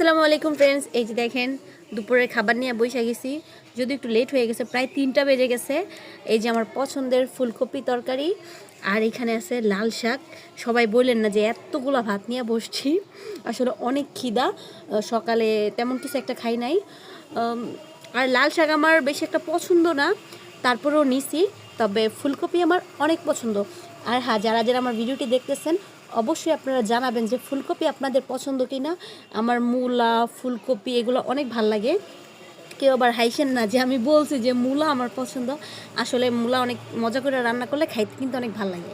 আসসালামু আলাইকুম ফ্রেন্ডস এই যে দেখেন, দুপুরের খাবার নিয়ে বসে গেছি। যদি একটু লেট হয়ে গেছে, প্রায় তিনটা বেজে গেছে। এই যে আমার পছন্দের ফুলকপি তরকারি, আর এখানে আছে লাল শাক। সবাই বললেন না যে এতগুলো ভাত নিয়ে বসছি। আসলে অনেক খিদা সকালে তেমন কিছু একটা খাই নাই। আর লাল শাক আমার বেশি একটা পছন্দ না, তারপরেও নিছি। তবে ফুলকপি আমার অনেক পছন্দ। আর হ্যাঁ যারা যারা আমার ভিডিওটি দেখতেছেন অবশ্যই আপনারা জানাবেন যে ফুলকপি আপনাদের পছন্দ কি না আমার মূলা, ফুলকপি এগুলো অনেক ভালো লাগে। কেউ আবার হাইসেন না যে আমি বলছি যে মূলা আমার পছন্দ। আসলে মূলা অনেক মজা করে রান্না করলে খাইতে কিন্তু অনেক ভালো লাগে।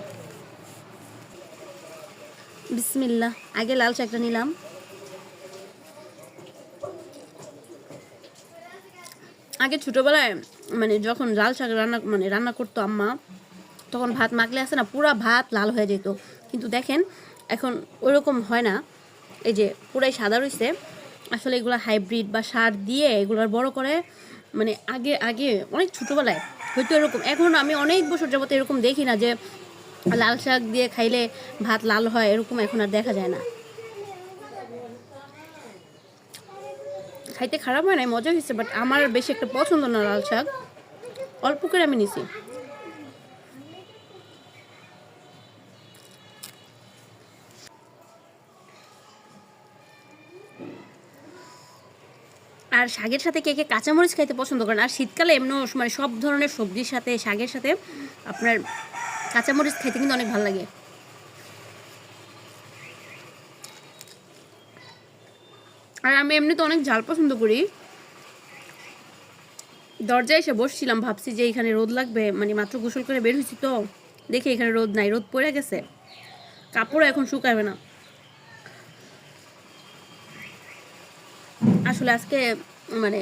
বিসমিল্লা আগে লাল শাকটা নিলাম। আগে ছোটোবেলায় মানে যখন লাল শাক রান্না মানে রান্না করতো আম্মা তখন ভাত মাখলে আসে না, পুরা ভাত লাল হয়ে যেত। কিন্তু দেখেন, এখন ওরকম হয় না। এই যে পুরাই সাদা রয়েছে আসলে এগুলো হাইব্রিড বা সার দিয়ে এগুলোর বড় করে মানে আগে আগে, অনেক ছোটোবেলায় হয়তো এরকম। এখন আমি অনেক বছর যাবত এরকম দেখি না যে লাল শাক দিয়ে খাইলে ভাত লাল হয়, এরকম এখন আর দেখা যায় না। খাইতে খারাপ হয় না মজা হয়েছে বাট আমার বেশি একটা পছন্দ না লাল শাক। অল্প করে আমি নিছি। আর শাকের সাথে কে কে কাঁচামরিচ খাইতে পছন্দ করেন? আর শীতকালে এমন মানে সব ধরনের সবজির সাথে, শাকের সাথে আপনার কাঁচামরিচ খাইতে কিন্তু অনেক ভালো লাগে। আর আমি এমনি তো অনেক ঝাল পছন্দ করি। দরজায় এসে বসছিলাম, ভাবছি যে এখানে রোদ লাগবে মানে মাত্র গোসল করে বের হয়েছি তো। দেখি এখানে রোদ নাই, রোদ পড়ে গেছে। কাপড় এখন শুকাবে না। আসলে আজকে মানে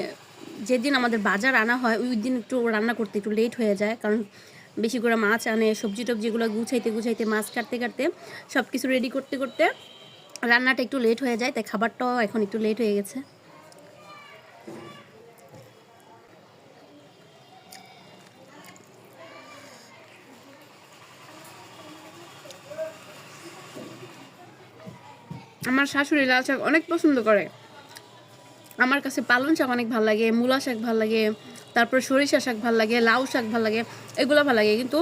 যেদিন আমাদের বাজার আনা হয়, ওই দিন একটু রান্না করতে একটু লেট হয়ে যায়। কারণ বেশি করে মাছ আনে, সবজি টবজিগুলো গুছাইতে গুছাইতে, মাছ কাটতে কাটতে সব কিছু রেডি করতে করতে রান্নাটা একটু লেট হয়ে যায়। তাই খাবারটাও এখন একটু লেট হয়ে গেছে। আমার শাশুড়ি লাল শাক অনেক পছন্দ করে। আমার কাছে পালং শাক অনেক ভালো লাগে মূলা শাক ভালো লাগে তারপর সরিষা শাক ভালো লাগে লাউ শাক ভালো লাগে এগুলো ভালো লাগে। কিন্তু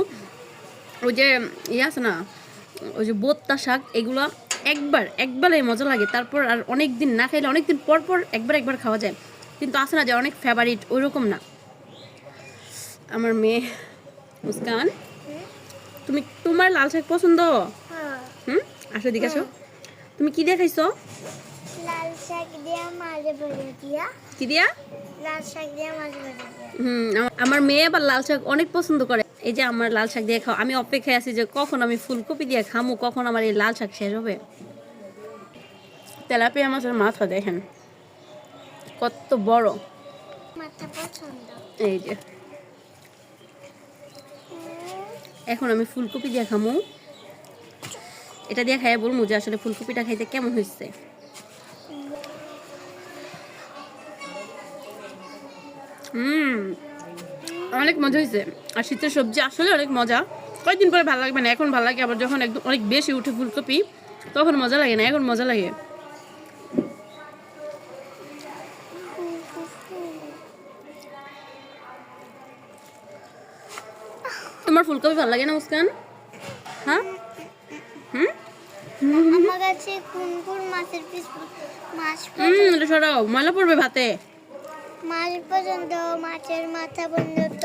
ওই যে ইয়ে আছে না ওই যে বোত্তা শাক এগুলো একবার একবারে মজা লাগে। তারপর আর অনেক দিন না খাইলে অনেক দিন পর পর একবার একবার খাওয়া যায়। কিন্তু আছে না যে অনেক ফেভারিট ওইরকম না। আমার মেয়ে মুস্কান তুমি তোমার লাল শাক পছন্দ? হুম? আসো দিকে আসো। তুমি কি দিয়ে খাইছো? লাল শাক দিয়া মাঝে ভরে দিয়া। কি দিয়া? লাল শাক দিয়া মাঝে ভরে দিয়া। হুম আমার- মেয়ে আবার লাল শাক অনেক পছন্দ করে। এই যে আমার লাল শাক দিয়ে খাও আমি অপেক্ষায় আছি যে কখন আমি ফুলকপি দিয়ে খামু কখন আমার এই লাল শাক শেষ হবে। তেলাপিয়া মাছের মাথা দেখেন কত বড়। মাথা পছন্দ। এই যে। এখন আমি ফুলকপি দিয়ে খামু। এটা দিয়ে খাই বলব যে আসলে ফুলকপিটা খাইতে কেমন হয়েছে হুম অনেক মজা হয়েছে। আর শীতের সবজি আসলে অনেক মজা। কয়েকদিন পরে ভালো লাগবে না এখন ভালো লাগে আবার যখন একদম অনেক বেশি উঠে ফুলকপি তখন মজা লাগে না এখন মজা লাগে। তোমার ফুলকপি ভালো লাগে না মুস্কান? হ্যাঁ? হুম? আমার কাছে কুনকুর মাছের পিস মাছ হুম এটা সরাও ময়লা পড়বে ভাতে। মাছ পর্যন্ত মাছের মাথা পর্যন্ত।